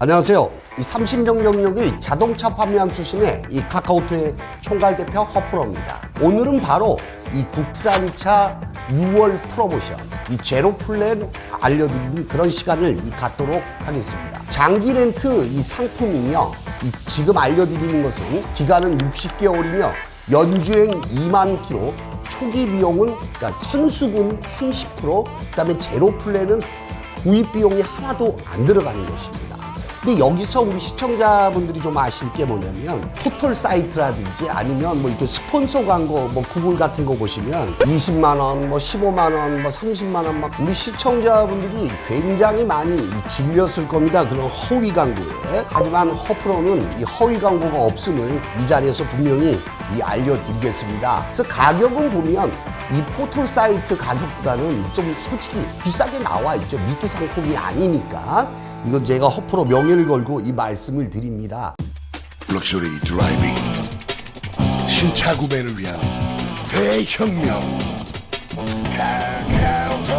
안녕하세요. 이 30년 경력의 자동차 판매왕 출신의 이 카카오톡의 총괄 대표 허프로입니다. 오늘은 바로 이 국산차 6월 프로모션, 이 제로 플랜 알려드리는 그런 시간을 이 갖도록 하겠습니다. 장기 렌트 이 상품이며 이 지금 알려드리는 것은 기간은 60개월이며 연주행 2만 킬로, 초기 비용은 그러니까 선수금 30%, 그다음에 제로 플랜은 구입 비용이 하나도 안 들어가는 것입니다. 근데 여기서 우리 시청자분들이 좀 아실 게 뭐냐면 포털 사이트라든지 아니면 뭐 이렇게 스폰서 광고 뭐 구글 같은 거 보시면 20만 원, 뭐 15만 원, 뭐 30만 원 막 우리 시청자분들이 굉장히 많이 이 질렸을 겁니다. 그런 허위 광고에. 하지만 허프로는 이 허위 광고가 없음을 이 자리에서 분명히 이 알려드리겠습니다. 그래서 가격은 보면 이 포털 사이트 가격보다는 좀 솔직히 비싸게 나와 있죠. 미끼 상품이 아니니까. 이건 제가 허프로 명예를 걸고 이 말씀을 드립니다. 럭셔리 드라이빙 신차 구매를 위한 대혁명 카카오톡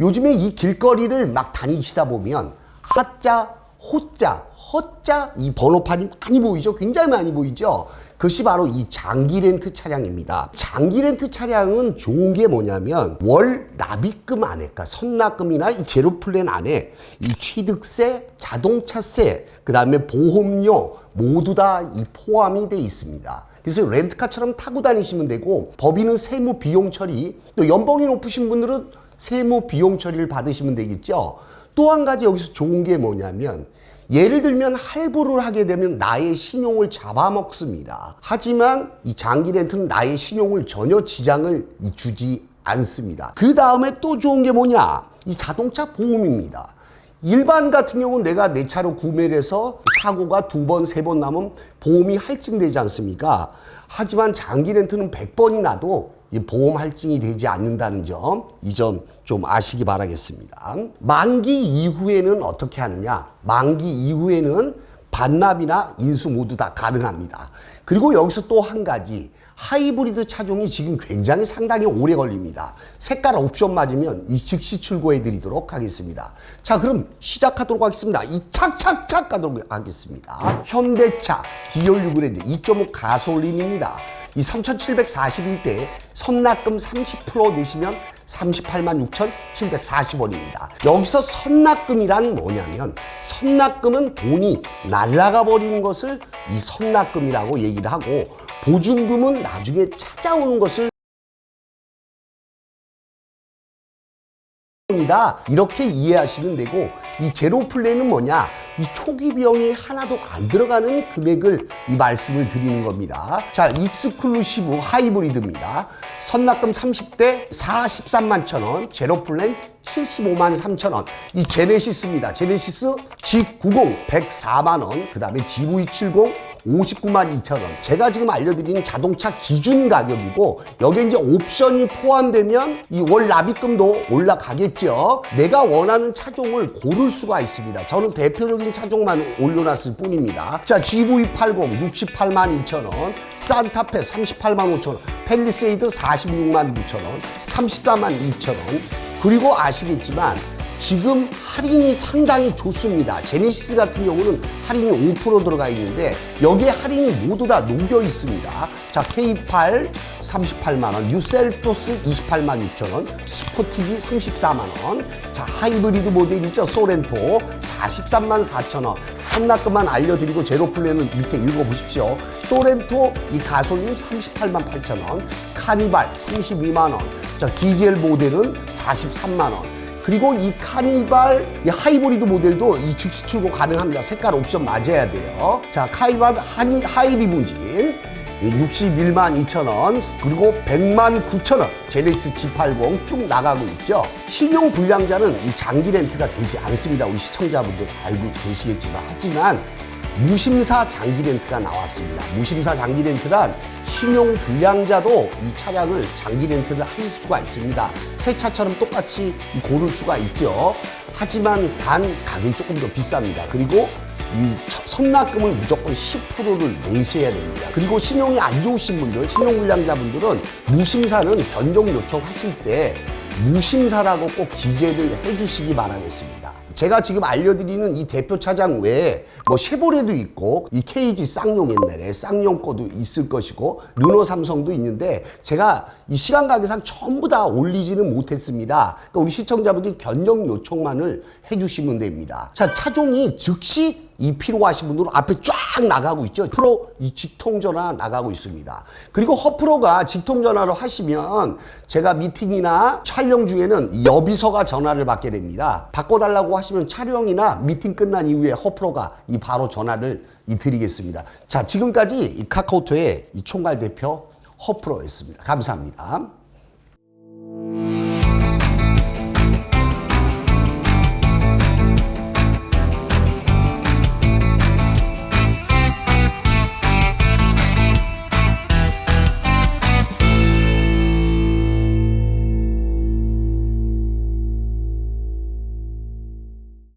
요즘에 이 길거리를 막 다니시다 보면 하자, 호자, 허자 이 번호판이 많이 보이죠? 굉장히 많이 보이죠? 그것이 바로 이 장기 렌트 차량입니다. 장기 렌트 차량은 좋은 게 뭐냐면 월 납입금 안에, 그러니까 선납금이나 이 제로 플랜 안에 이 취득세, 자동차세, 그 다음에 보험료 모두 다 이 포함이 돼 있습니다. 그래서 렌트카처럼 타고 다니시면 되고 법인은 세무 비용 처리, 또 연봉이 높으신 분들은 세무 비용 처리를 받으시면 되겠죠. 또 한 가지 여기서 좋은 게 뭐냐면 예를 들면 할부를 하게 되면 나의 신용을 잡아먹습니다. 하지만 이 장기 렌트는 나의 신용을 전혀 지장을 이 주지 않습니다. 그 다음에 또 좋은 게 뭐냐? 이 자동차 보험입니다. 일반 같은 경우는 내가 내 차로 구매를 해서 사고가 두 번, 세 번 나면 보험이 할증되지 않습니까? 하지만 장기 렌트는 100번이 나도 이 보험 할증이 되지 않는다는 점, 이 점 좀 아시기 바라겠습니다. 만기 이후에는 어떻게 하느냐? 만기 이후에는 반납이나 인수 모두 다 가능합니다. 그리고 여기서 또 한 가지. 하이브리드 차종이 지금 굉장히 상당히 오래 걸립니다. 색깔 옵션 맞으면 이 즉시 출고해 드리도록 하겠습니다. 자, 그럼 시작하도록 하겠습니다. 이 착착착 가도록 하겠습니다. 현대차 디올 6 그랜드 2.5 가솔린입니다. 이 3,741대 선납금 30% 내시면 38만 6,740원입니다. 여기서 선납금이란 뭐냐면 선납금은 돈이 날라가 버리는 것을 이 선납금이라고 얘기를 하고 보증금은 나중에 찾아오는 것을 이다 이렇게 이해하시면 되고 이 제로 플랜은 뭐냐? 이 초기 비용이 하나도 안 들어가는 금액을 이 말씀을 드리는 겁니다. 자 익스클루시브 하이브리드입니다. 선납금 30대 43만 천원 제로 플랜 75만 3천 원 이 제네시스입니다. 제네시스 G90 104만 원 그 다음에 GV70 59만 2천 원. 제가 지금 알려드리는 자동차 기준 가격이고 여기에 이제 옵션이 포함되면 이 월 납입금도 올라가겠죠. 내가 원하는 차종을 고를 수가 있습니다. 저는 대표적인 차종만 올려놨을 뿐입니다. 자, GV80 68만 2천 원, 산타페 38만 5천 원, 펠리세이드 46만 9천 원, 34만 2천 원. 그리고 아시겠지만 지금 할인이 상당히 좋습니다. 제네시스 같은 경우는 할인이 5% 들어가 있는데 여기에 할인이 모두 다 녹여 있습니다. 자, K8 38만 원, 유셀토스 28만 6천 원, 스포티지 34만 원, 자 하이브리드 모델 있죠 소렌토 43만 4천 원. 선납금만 알려드리고 제로 플랜은 밑에 읽어보십시오. 소렌토 이 가솔린 38만 8천 원, 카니발 32만 원, 자 디젤 모델은 43만 원. 그리고 이 카니발 이 하이브리드 모델도 이 즉시 출고 가능합니다. 색깔 옵션 맞아야 돼요. 자, 카니발 하니, 하이리무진 61만 2천 원 그리고 100만 9천 원 제네시스 G80 쭉 나가고 있죠. 신용 불량자는 이 장기 렌트가 되지 않습니다. 우리 시청자분들 알고 계시겠지만 하지만 무심사 장기 렌트가 나왔습니다. 무심사 장기 렌트란 신용 불량자도 이 차량을 장기 렌트를 할 수가 있습니다. 새 차처럼 똑같이 고를 수가 있죠. 하지만 단 가격이 조금 더 비쌉니다. 그리고 이 선납금을 무조건 10%를 내셔야 됩니다. 그리고 신용이 안 좋으신 분들, 신용불량자분들은 무심사는 견적 요청하실 때 무심사라고 꼭 기재를 해주시기 바라겠습니다. 제가 지금 알려드리는 이 대표 차량 외에 뭐 쉐보레도 있고 이 KG 쌍용 옛날에 쌍용 거도 있을 것이고 르노 삼성도 있는데 제가 이 시간 관계상 전부 다 올리지는 못했습니다. 그러니까 우리 시청자분들이 견적 요청만을 해주시면 됩니다. 자 차종이 즉시 이 필요하신 분들은 앞에 쫙 나가고 있죠. 프로 이 직통전화 나가고 있습니다. 그리고 허프로가 직통전화로 하시면 제가 미팅이나 촬영 중에는 여비서가 전화를 받게 됩니다. 바꿔달라고 하시면 촬영이나 미팅 끝난 이후에 허프로가 이 바로 전화를 이 드리겠습니다. 자, 지금까지 이 카카오톡의 이 총괄 대표 허프로였습니다. 감사합니다.